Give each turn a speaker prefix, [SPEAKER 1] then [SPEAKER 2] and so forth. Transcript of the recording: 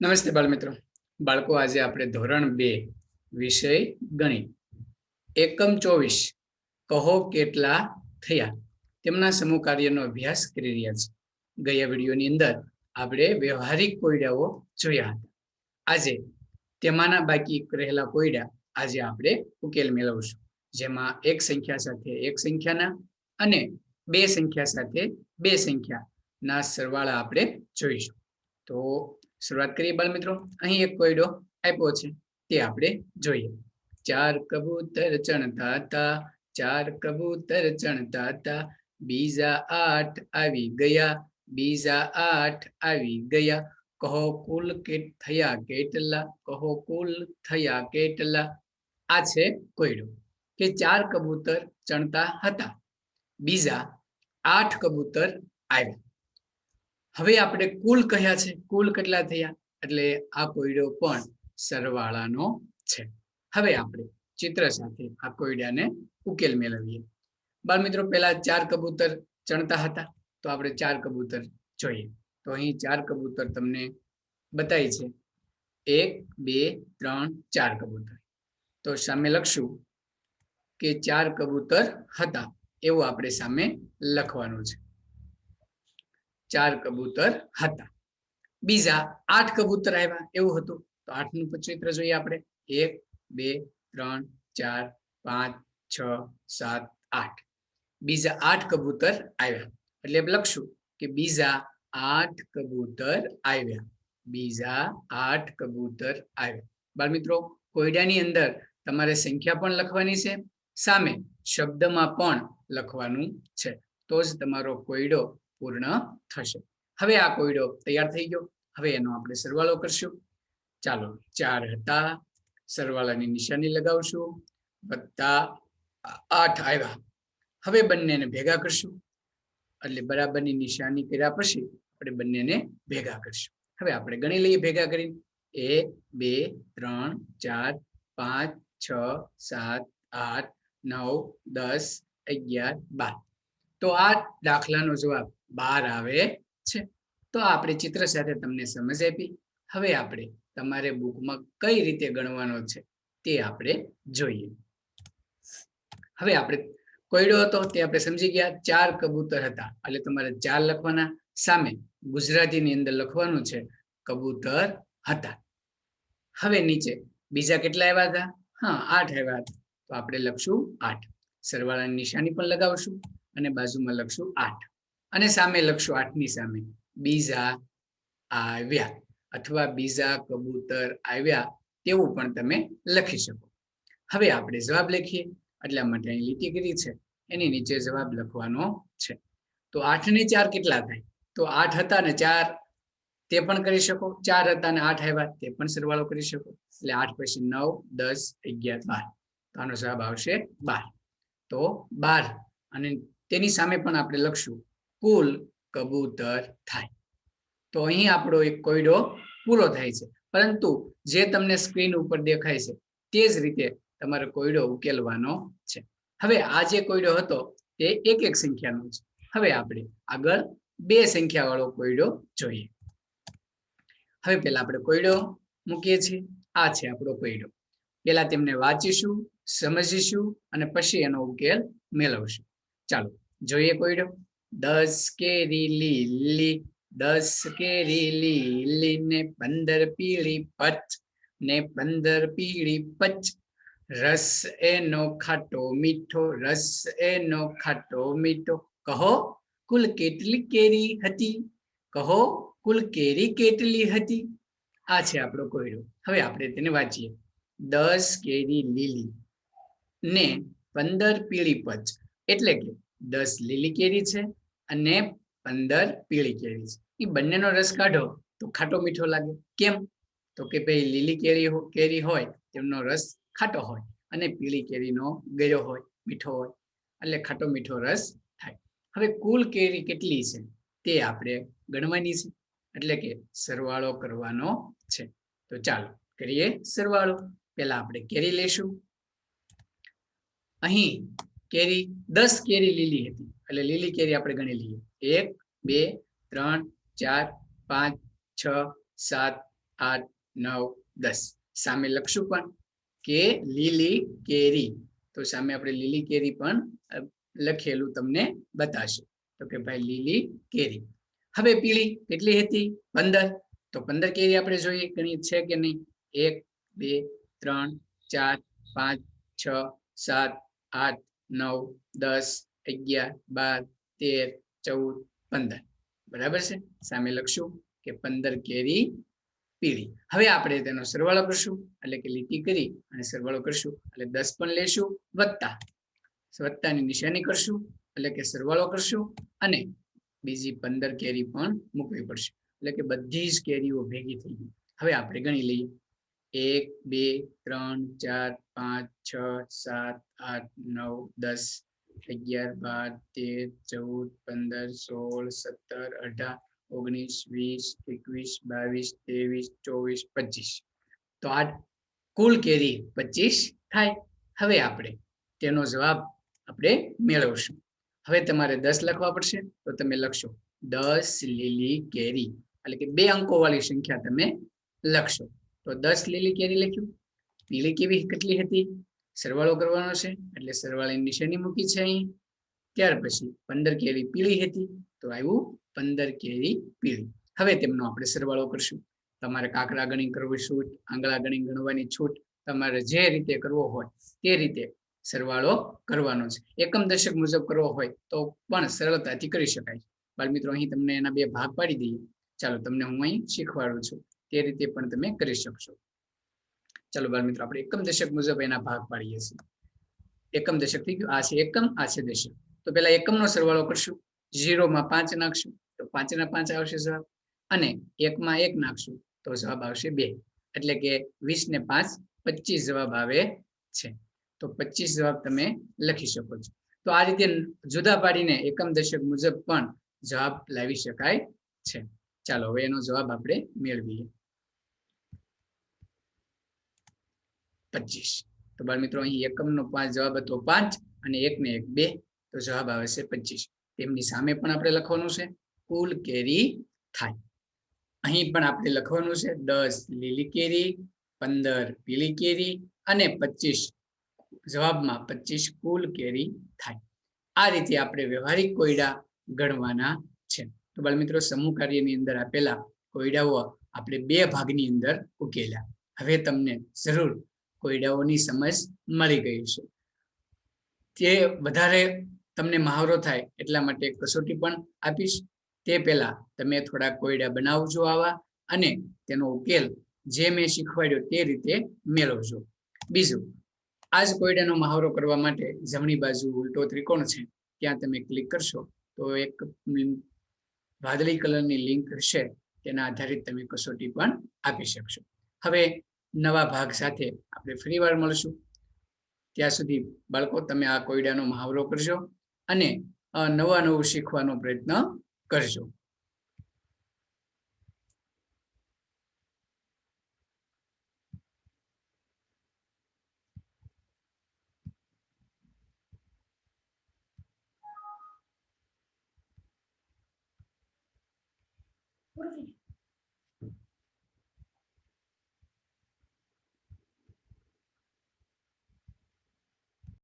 [SPEAKER 1] નમસ્તે બાળ મિત્રો બાળકો, આજે આપણે ધોરણ બે વિષય ગણિત. એકમ ચોવીસ. કહો કેટલા થયા? તેમના સમૂહ કાર્યનો અભ્યાસ કરી રહ્યા છે ગયા વિડીયોની અંદર આપણે વ્યવહારિક કોયડાઓ જોયા હતા. આજે તેમાંના બાકી રહેલા કોયડા આજે આપણે ઉકેલ મેળવશું. જેમાં એક સંખ્યા સાથે એક સંખ્યાના અને બે સંખ્યા સાથે બે સંખ્યાના સરવાળા આપણે જોઈશું. તો શરૂઆત કરીએ બાળ મિત્રો. અહીં એક કોયડો આપ્યો છે. તે આપણે જોઈએ. ચાર કબૂતર ચણતા હતા ચાર કબૂતર ચણતા હતા બીજા આઠ આવી ગયા, બીજા આઠ આવી ગયા. કહો કુલ કે થયા કેટલા? કહો કુલ થયા કેટલા? આ છે કોયડો. કે ચાર કબૂતર ચણતા હતા. બીજા આઠ કબૂતર આવ્યા. હવે આપણે કુલ કહ્યા છે? કુલ કેટલા થયા? એટલે આ કોયડો પણ સરવાળાનો છે. હવે આપણે ચિત્ર સાથે આ કોયડાને ઉકેલ મેળવીએ. બાળ મિત્રો, પહેલા ચાર કબૂતર ચણતા હતા. તો આપણે ચાર કબૂતર જોઈએ. તો અહીં ચાર કબૂતર તમને બતાવી છે. એક, બે, ત્રણ, ચાર કબૂતર. તો સામે લખશું કે ચાર કબૂતર હતા. એવું આપણે સામે લખવાનું છે. ચાર કબૂતર હતા. બીજા આઠ કબૂતર આવ્યા. એવું હતું. તો આઠનું ચિત્ર જોઈએ આપણે. એક, બે, ત્રણ, ચાર, પાંચ, છ, સાત, આઠ. બીજા આઠ કબૂતર આવ્યા. એટલે લખશું કે બીજા આઠ કબૂતર આવ્યા. બીજા આઠ કબૂતર આવ્યા. બાળ મિત્રો કોયડાની અંદર તમારે સંખ્યા પણ લખવાની છે. સામે શબ્દમાં પણ લખવાનું છે. તો જ તમારો કોયડો પૂર્ણ થશે. હવે આ કોયડો તૈયાર થઈ ગયો. હવે એનો આપણે સરવાળો કરશું. ચાલો, ચાર હતા. સરવાળાની નિશાની લગાવશું. વત્તા આઠ આવ્યા. હવે બંનેને ભેગા કરશું. એટલે બરાબરની નિશાની કર્યા પછી આપણે બંનેને ભેગા કરશું. હવે આપણે ગણી લઈએ ભેગા કરીને. એક, બે, ત્રણ, ચાર, પાંચ, છ, સાત, આઠ, નવ, દસ, અગિયાર, બાર. તો આ દાખલાનો જવાબ બહાર આવે છે. તો આપણે ચિત્ર સાથે તમને સમજ આપી. હવે આપણે તમારે બુકમાં કઈ રીતે ગણવાનો છે તે આપણે જોઈએ. હવે આપણે કોયડો હતો તે આપણે સમજી ગયા. ચાર કબૂતર હતા. એટલે તમારે ચાર લખવાના. સામે ગુજરાતીની અંદર લખવાનું છે કબૂતર હતા. હવે નીચે બીજા કેટલા આવ્યા હતા? હા, આઠ આવ્યા હતા. તો આપણે લખશું આઠ. સરવાળાની નિશાની પણ લગાવશું. અને બાજુમાં લખશું આઠ. અને સામે લખશું આઠની સામે. બીજા આવ્યા અથવા બીજા કબૂતર આવ્યા તેવું પણ તમે લખી શકો. હવે આપણે જવાબ લખીએ. એટલા માટે અહીં લીટી કરી છે. એની નીચે જવાબ લખવાનો છે. તો આઠ ને ચાર કેટલા થાય? તો આઠ હતા ને ચાર તે પણ કરી શકો. ચાર હતા ને આઠ આવ્યા તે પણ સરવાળો કરી શકો. એટલે આઠ પછી નવ, દસ, અગિયાર, બાર. તો આનો જવાબ આવશે બાર. તો બાર. અને તેની સામે પણ આપણે લખશું, કુલ કબૂતર થાય. તો અહીં આપણો એક કોયડો પૂરો થાય છે. પરંતુ જે તમને સ્ક્રીન ઉપર દેખાય છે, તે જ રીતે તમારે કોયડો ઉકેલવાનો છે. હવે આ જે કોયડો હતો તે એક એક સંખ્યાનો છે. હવે આપણે આગળ બે સંખ્યા વાળો કોયડો જોઈએ. હવે પેલા આપણે કોયડો મૂકીએ છીએ. આ છે આપણો કોયડો. પેલા તેમને વાંચીશું, સમજીશું અને પછી એનો ઉકેલ મેળવશું. ચાલો, જોઈએ કોયડો દસ કેરી લીલી, દસ કેરી લીલી ને પંદર પીળી પચ ને પંદર પીળી પચ. રસ એનો ખાટો મીઠો, રસ એનો ખાટો મીઠો. કહો, કુલ કેટલી કેરી હતી? કહો, કુલ કેરી કેટલી હતી? આ છે આપણો કોયડો હવે આપણે તેને વાંચીએ. દસ કેરી લીલી ને પંદર પીળી પચ. એટલે કે દસ લીલી કેરી છે અને પંદર પીળી કેરી છે. એ બંનેનો રસ કાઢો તો ખાટો મીઠો લાગે. કેમ? તો કે ભાઈ લીલી કેરી કેરી હોય, તેમનો રસ ખાટો હોય અને પીળી કેરીનો ગળ્યો હોય, મીઠો હોય, એટલે ખાટો મીઠો રસ થાય. હવે કુલ કેરી કેટલી છે? તે આપણે ગણવાની છે. એટલે કે સરવાળો કરવાનો છે. તો ચાલો કરીએ સરવાળો. પેલા આપણે કેરી લેશું અહીં કેરી, દસ કેરી લીલી હતી. એટલે લીલી કેરી આપણે ગણી લઈએ. એક, બે, ત્રણ, ચાર, પાંચ, છ, સાત, આઠ, નવ, દસ. સામે લખશું પણ કે લીલી કેરી. તો સામે આપણે લીલી કેરી પણ લખેલું તમને બતાશે. તો કે ભાઈ લીલી કેરી. હવે પીળી કેટલી હતી? પંદર. તો પંદર કેરી આપણે જોઈએ ઘણી છે કે નહીં? એક, બે, ત્રણ, ચાર, પાંચ, છ, સાત, આઠ નવ, દસ, અગિયાર, બાર, તેર, ચૌદ, પંદર. બરાબર છે? સામે લખશું કે પંદર કેરી પીળી. હવે આપણે તેનો સરવાળો કરશું, એટલે કે લીટી કરી અને સરવાળો કરશું. એટલે દસ પણ લેશું, વત્તા. વત્તાની નિશાની કરશું, એટલે કે સરવાળો કરશું અને બીજી પંદર કેરી પણ મૂકવી પડશે. એટલે કે બધી જ કેરીઓ ભેગી થઈ ગઈ. હવે આપણે ગણી લઈએ. એક, બે, ત્રણ, ચાર, પાંચ, છ, સાત, આઠ, નવ, દસ, અગિયાર, બાર, તેર, ચૌદ, પંદર, સોળ, સત્તર, અઢાર, ઓગણીસ, વીસ, એકવીસ, બાવીસ, ત્રેવીસ, ચોવીસ, પચીસ. તો આ કુલ કેરી પચીસ થાય. હવે આપણે તેનો જવાબ આપણે મેળવશું. હવે તમારે દસ લખવા પડશે, તો તમે લખશો દસ લીલી કેરી. એટલે કે બે અંકો વાળી સંખ્યા તમે લખશો. તો દસ લીલી કેરી લખ્યું. લીલી કેવી કેટલી હતી? સરવાળો કરવાનો છે, એટલે સરવાળાની નિશાની મૂકી છે અહીં. ત્યાર પછી પંદર કેરી પીળી હતી, તો આવ્યું પંદર કેરી પીળી. હવે તેમનો આપણે સરવાળો કરશું. તમારે કાકડા ગણી કરવી છૂટ, આંગળા ગણી ગણવાની છૂટ, તમારે જે રીતે કરવો હોય તે રીતે સરવાળો કરવાનો છે. એકમ દશક મુજબ કરવો હોય તો પણ સરળતાથી કરી શકાય. બાળમિત્રો અહીં તમને એના બે ભાગ પાડી દઈએ. ચાલો, તમને હું અહીં શીખવાડું છું. તે રીતે પણ તમે કરી શકશો. ચલો બાળ મિત્રો, આપણે એકમ દશક મુજબ એના ભાગ પાડીએ છીએ. એકમ દશક થઈ ગયું. આ છે એકમ, આ છે દશક. તો પેલા એકમનો સરવાળો કરશું. ઝીરોમાં પાંચ નાખશું, તો પાંચના પાંચ આવશે જવાબ. અને એકમાં એક નાખશું, તો જવાબ આવશે બે. એટલે કે વીસ ને પાંચ, પચીસ જવાબ આવે છે. તો પચીસ જવાબ તમે લખી શકો છો. તો આ રીતે જુદા પાડીને એકમ દશક મુજબ પણ જવાબ લાવી શકાય છે. ચાલો હવે એનો જવાબ આપણે મેળવીએ. પચીસ. તો બાળ મિત્રો, અહીં એકમનો પાંચ જવાબ હતો પાંચ અને એક ને એક બે, તો જવાબ આવે છે પચીસ. તેમની સામે પણ આપણે લખવાનું છે, કુલ કેરી થાય. અહીં પણ આપણે લખવાનું છે, દસ લીલી કેરી, પંદર પીલી કેરી અને પચીસ. જવાબમાં પચીસ કુલ કેરી થાય. આ રીતે આપણે વ્યવહારિક કોયડા ગણવાના છે. તો બાળ મિત્રો, સમૂહ કાર્યની અંદર આપેલા કોયડાઓ આપણે બે ભાગની અંદર ઉકેલ્યા. હવે તમને જરૂર કોયડાઓની સમજ મળી ગઈ છે. તે વધારે તમને મહાવરો થાય એટલા માટે કસોટી પણ આપીશ. તે પહેલા તમે થોડા કોયડા બનાવજો આવા અને તેનો ઉકેલ જે મેં શીખવાડ્યો તે રીતે મેળવજો. બીજું આ જ કોયડાનો મહાવરો કરવા માટે જમણી બાજુ ઉલટો ત્રિકોણ છે, ત્યાં તમે ક્લિક કરશો તો એક વાદળી કલરની લિંક હશે, તેના આધારિત તમે કસોટી પણ આપી શકશો. હવે નવા ભાગ સાથે આપણે ફરી વાર મળશું ત્યાં સુધી બાળકો, તમે આ કોયડાનો મહાવરો કરજો અને નવા નવું શીખવાનો પ્રયત્ન કરજો
[SPEAKER 2] Thank ગયું.